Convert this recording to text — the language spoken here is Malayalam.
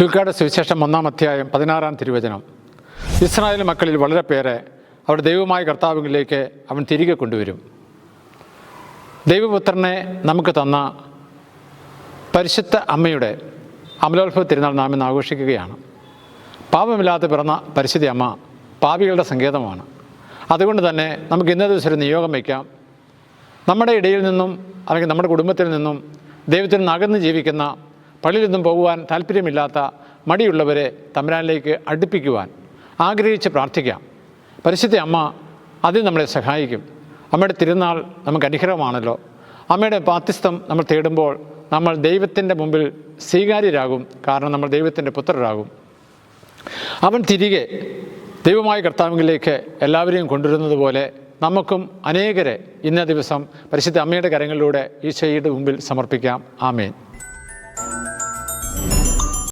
ലൂക്കാട് സുവിശേഷം ഒന്നാം അധ്യായം പതിനാറാം തിരുവചനം. ഇസ്രായേൽ മക്കളിൽ വളരെ പേരെ അവരുടെ ദൈവമായ കർത്താവിലേക്ക് അവൻ തിരികെ കൊണ്ടുവരും. ദൈവപുത്രനെ നമുക്ക് തന്ന പരിശുദ്ധ അമ്മയുടെ അമലോത്ഭവ തിരുനാൾ നാം ഇന്ന് ആഘോഷിക്കുകയാണ്. പാപമില്ലാതെ പിറന്ന പരിശുദ്ധ അമ്മ പാപികളുടെ സങ്കേതമാണ്. അതുകൊണ്ട് തന്നെ നമുക്ക് ഇന്നേ ദിവസം ഒരു നിയോഗം വയ്ക്കാം. നമ്മുടെ ഇടയിൽ നിന്നും അല്ലെങ്കിൽ നമ്മുടെ കുടുംബത്തിൽ നിന്നും ദൈവത്തിൽ നിന്ന് അകന്ന് ജീവിക്കുന്ന പള്ളിയിൽ നിന്നും പോകുവാൻ താല്പര്യമില്ലാത്ത മടിയുള്ളവരെ തമ്പുരാനിലേക്ക് അടുപ്പിക്കുവാൻ ആഗ്രഹിച്ച് പ്രാർത്ഥിക്കാം. പരിശുദ്ധ അമ്മ അതിൽ നമ്മളെ സഹായിക്കും. അമ്മയുടെ തിരുനാൾ നമുക്ക് അനുഗ്രഹമാണല്ലോ. അമ്മയുടെ പാത്യസ്ഥം നമ്മൾ തേടുമ്പോൾ നമ്മൾ ദൈവത്തിന്റെ മുമ്പിൽ സ്വീകാര്യരാകും. കാരണം നമ്മൾ ദൈവത്തിന്റെ പുത്രരാകും. അവൻ തിരികെ ദൈവമായ കർത്താവിലേക്ക് എല്ലാവരെയും കൊണ്ടുവരുന്നത് പോലെ നമുക്കും അനേകരെ ഇന്ന ദിവസം പരിശുദ്ധ അമ്മയുടെ കരങ്ങളിലൂടെ ഈശോയുടെ മുമ്പിൽ സമർപ്പിക്കാം. ആമേൻ.